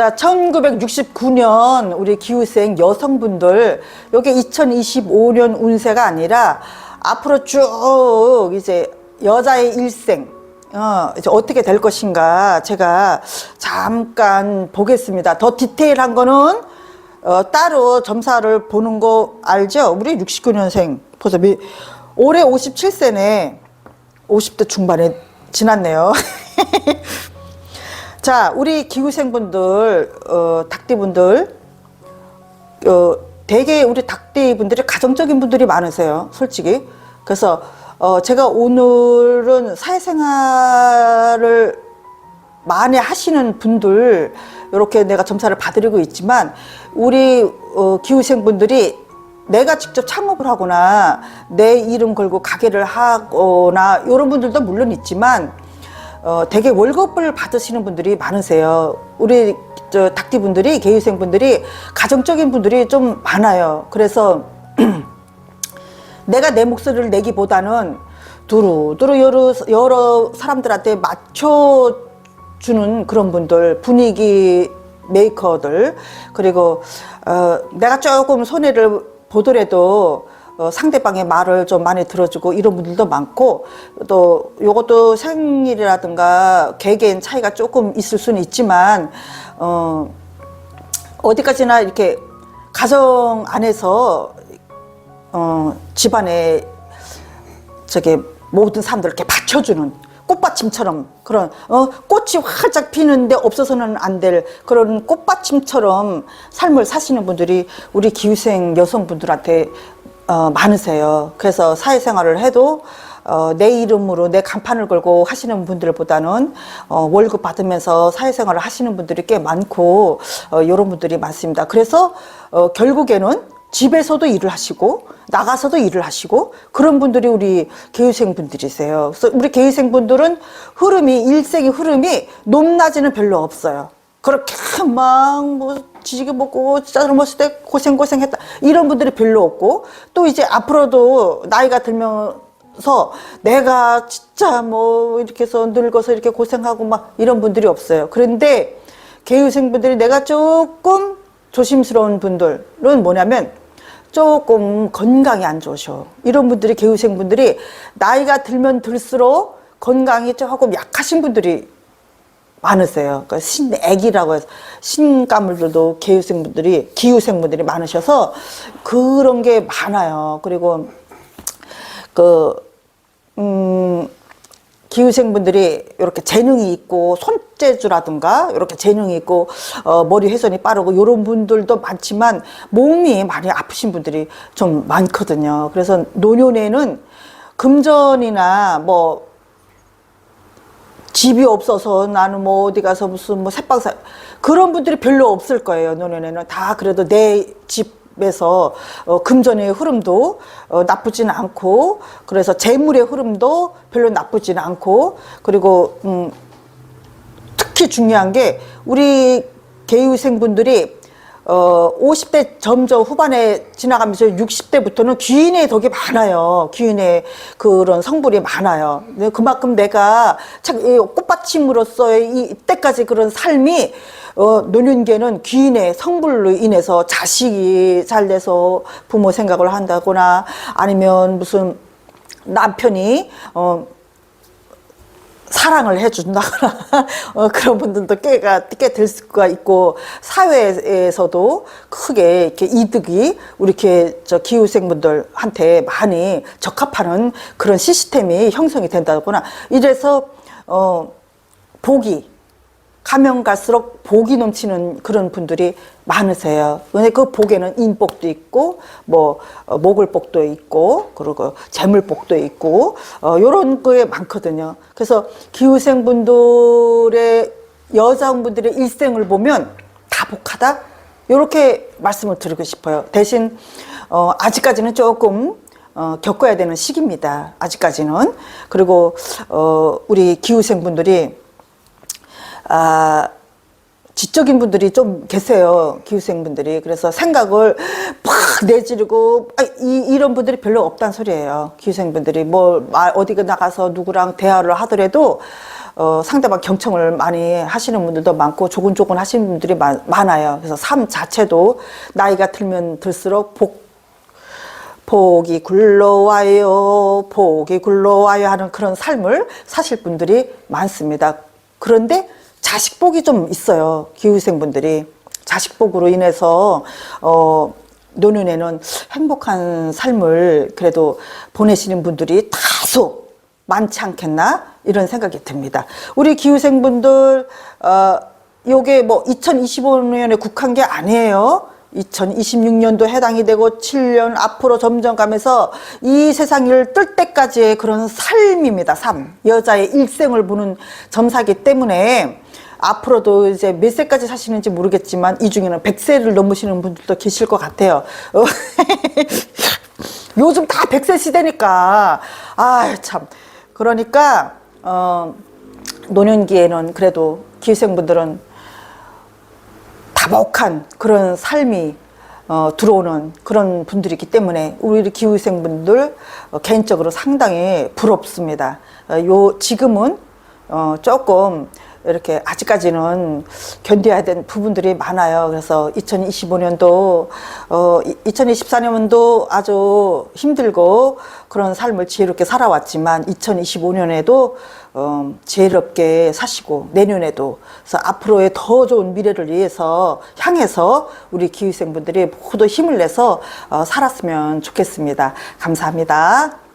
자, 1969년 우리 기후생 여성분들 요게 2025년 운세가 아니라 앞으로 쭉 이제 여자의 일생 어, 이제 어떻게 될 것인가 제가 잠깐 보겠습니다. 더 디테일한 거는 어, 따로 점사를 보는 거 알죠? 우리 69년생 벌써 미, 올해 57세네. 50대 중반에 지났네요. 자, 우리 기후생분들, 어, 닭띠분들, 어, 되게 우리 닭띠분들이 가정적인 분들이 많으세요. 솔직히. 그래서, 어, 제가 오늘은 사회생활을 많이 하시는 분들, 이렇게 내가 점사를 봐드리고 있지만, 우리, 어, 기후생분들이 내가 직접 창업을 하거나, 내 이름 걸고 가게를 하거나, 이런 분들도 물론 있지만, 어, 되게 월급을 받으시는 분들이 많으세요. 우리 저 닭띠분들이 개유생분들이 가정적인 분들이 좀 많아요. 그래서 내가 내 목소리를 내기보다는 두루두루 여러 여러 사람들한테 맞춰 주는 그런 분들 분위기 메이커들 그리고 어, 내가 조금 손해를 보더라도 어, 상대방의 말을 좀 많이 들어주고 이런 분들도 많고 또 요것도 생일이라든가 개개인 차이가 조금 있을 수는 있지만 어, 어디까지나 이렇게 가정 안에서 어, 집안에 저게 모든 사람들 이렇게 받쳐주는 꽃받침처럼 그런 어 꽃이 활짝 피는데 없어서는 안 될 그런 꽃받침처럼 삶을 사시는 분들이 우리 기후생 여성분들한테 어, 많으세요. 그래서 사회생활을 해도 어, 내 이름으로 내 간판을 걸고 하시는 분들보다는 어, 월급 받으면서 사회생활을 하시는 분들이 꽤 많고 어, 이런 분들이 많습니다. 그래서 어, 결국에는 집에서도 일을 하시고 나가서도 일을 하시고 그런 분들이 우리 개유생 분들이세요. 그래서 우리 개유생 분들은 흐름이 일생의 흐름이 높낮이는 별로 없어요. 그렇게 막 뭐 지지게 먹고 짜증 먹을 때 고생 고생했다 이런 분들이 별로 없고 또 이제 앞으로도 나이가 들면서 내가 진짜 뭐 이렇게 해서 늙어서 이렇게 고생하고 막 이런 분들이 없어요. 그런데 개유생분들이 내가 조금 조심스러운 분들은 뭐냐면 조금 건강이 안 좋으셔. 이런 분들이 개우생분들이 나이가 들면 들수록 건강이 조금 약하신 분들이 많으세요. 그러니까 신애기라고 해서 신가물들도 개우생분들이 기후생분들이 많으셔서 그런 게 많아요. 그리고 그 음. 기후생분들이 이렇게 재능이 있고 손재주라든가 이렇게 재능이 있고 어, 머리 회전이 빠르고 이런 분들도 많지만 몸이 많이 아프신 분들이 좀 많거든요. 그래서 노년에는 금전이나 뭐 집이 없어서 나는 뭐 어디 가서 무슨 뭐 새빵사 그런 분들이 별로 없을 거예요. 노년에는 다 그래도 내 집에서 어, 금전의 흐름도 어, 나쁘지는 않고 그래서 재물의 흐름도 별로 나쁘지는 않고 그리고 음, 특히 중요한 게 우리 개유생분들이 어, 50대 점점 후반에 지나가면서 60대부터는 귀인의 덕이 많아요. 귀인의 그런 성불이 많아요. 근데 그만큼 내가 참, 이 꽃받침으로서의 이때까지 그런 삶이 어, 노년계는 귀인의 성불로 인해서 자식이 잘 돼서 부모 생각을 한다거나 아니면 무슨 남편이 어, 사랑을 해준다거나 어, 그런 분들도 꽤가 꽤될 수가 있고 사회에서도 크게 이렇게 이득이 우리 이렇게 저 기후생분들한테 많이 적합하는 그런 시스템이 형성이 된다거나 이래서 어 복이 가면 갈수록 복이 넘치는 그런 분들이 많으세요. 왜냐 그 복에는 인복도 있고 뭐 어, 목을복도 있고 그리고 재물복도 있고 어 요런 거에 많거든요. 그래서 기후생 분들의 여성분들의 일생을 보면 다 복하다. 요렇게 말씀을 드리고 싶어요. 대신 어 아직까지는 조금 어, 겪어야 되는 시기입니다. 아직까지는. 그리고, 어, 우리 기후생분들이 아, 지적인 분들이 좀 계세요. 기후생분들이. 그래서 생각을 팍 내지르고, 아, 이, 이런 분들이 별로 없단 소리예요. 기후생분들이. 뭐, 말, 어디 나가서 누구랑 대화를 하더라도, 어, 상대방 경청을 많이 하시는 분들도 많고 조곤조곤 하시는 분들이 많, 많아요. 그래서 삶 자체도 나이가 들면 들수록 복 복이 굴러와요, 복이 굴러와요 하는 그런 삶을 사실 분들이 많습니다. 그런데 자식복이 좀 있어요. 기후생분들이. 자식복으로 인해서, 어, 노년에는 행복한 삶을 그래도 보내시는 분들이 다소 많지 않겠나? 이런 생각이 듭니다. 우리 기후생분들, 어, 요게 뭐 2025년에 국한 게 아니에요. 2026년도 해당이 되고 7년 앞으로 점점 가면서 이 세상을 뜰 때까지의 그런 삶입니다. 삶. 여자의 일생을 보는 점사기 때문에 앞으로도 이제 몇 세까지 사시는지 모르겠지만 이 중에는 100세를 넘으시는 분들도 계실 것 같아요. 어, 요즘 다 100세 시대니까. 아, 참. 그러니까 어 노년기에는 그래도 기생분들은 다복한 그런 삶이 어, 들어오는 그런 분들이기 때문에 우리 기후생분들 어, 개인적으로 상당히 부럽습니다. 어, 요 지금은 어, 조금 이렇게 아직까지는 견뎌야 되는 부분들이 많아요. 그래서 2025년도, 어, 2024년도 아주 힘들고 그런 삶을 지혜롭게 살아왔지만 2025년에도 어, 지혜롭게 사시고 내년에도 그래서 앞으로의 더 좋은 미래를 위해서 향해서 우리 기후생분들이 모두 힘을 내서 어, 살았으면 좋겠습니다. 감사합니다.